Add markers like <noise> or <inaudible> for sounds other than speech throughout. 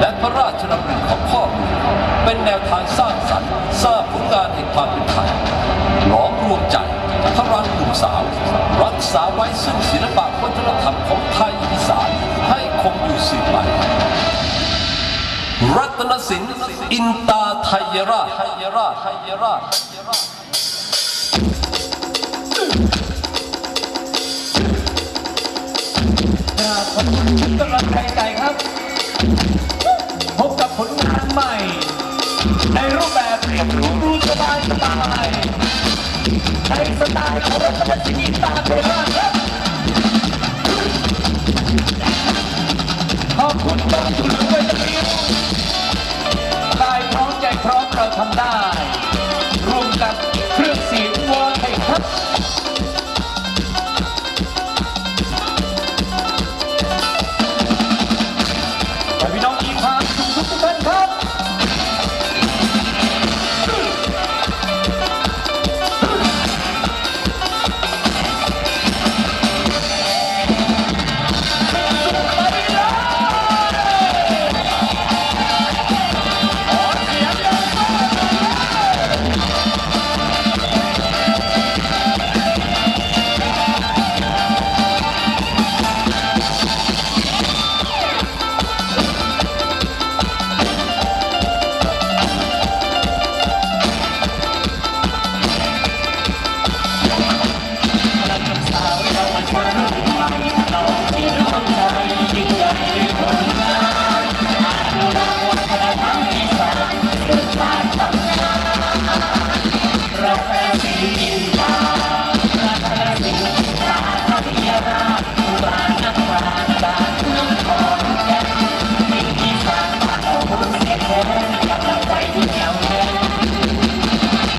และพระราชดำริของพ่อหลวงเป็นแนวทางสร้างสรรค์สร้างผลงานแห่งความเป็นไทยหลอมรวมใจพลังหนุ่มสาว รักษาไว้ซึ่งศิลปะวัฒนธรรมของไทยอีสานให้คงอยู่สืบไปรัตนสินอินตาไทยราชไทยราชไทยราชทยรกราบขอบคุณกำลังใจครับ พบกับผลงานใหม่ ในรูปแบบเรียบหรูดูสบายสบายในสไตล์ของรัตนสินีตาเทราครับขอบคุณกองทุนรวยตะลิวกายพร้อมใจพร้อมเราทำได้ ร่วมกับเครื่องเสียงวอลไทยครับ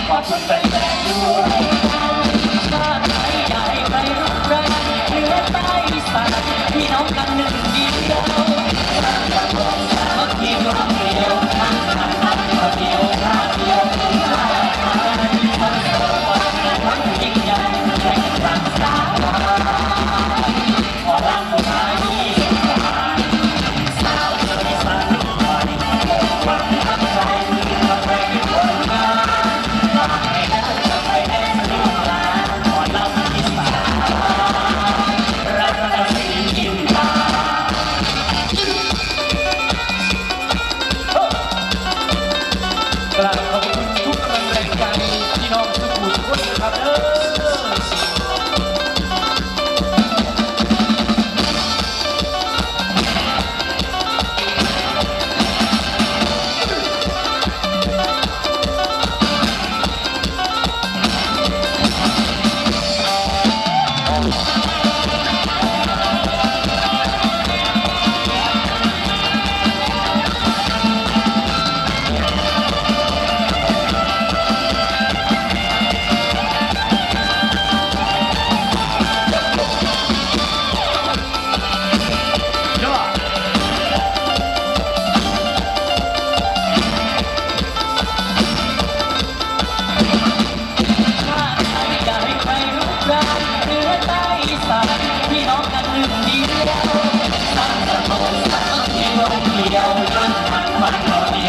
ขอบคุณแฟนๆด้วย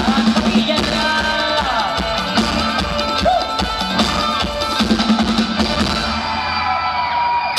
Ah! <laughs>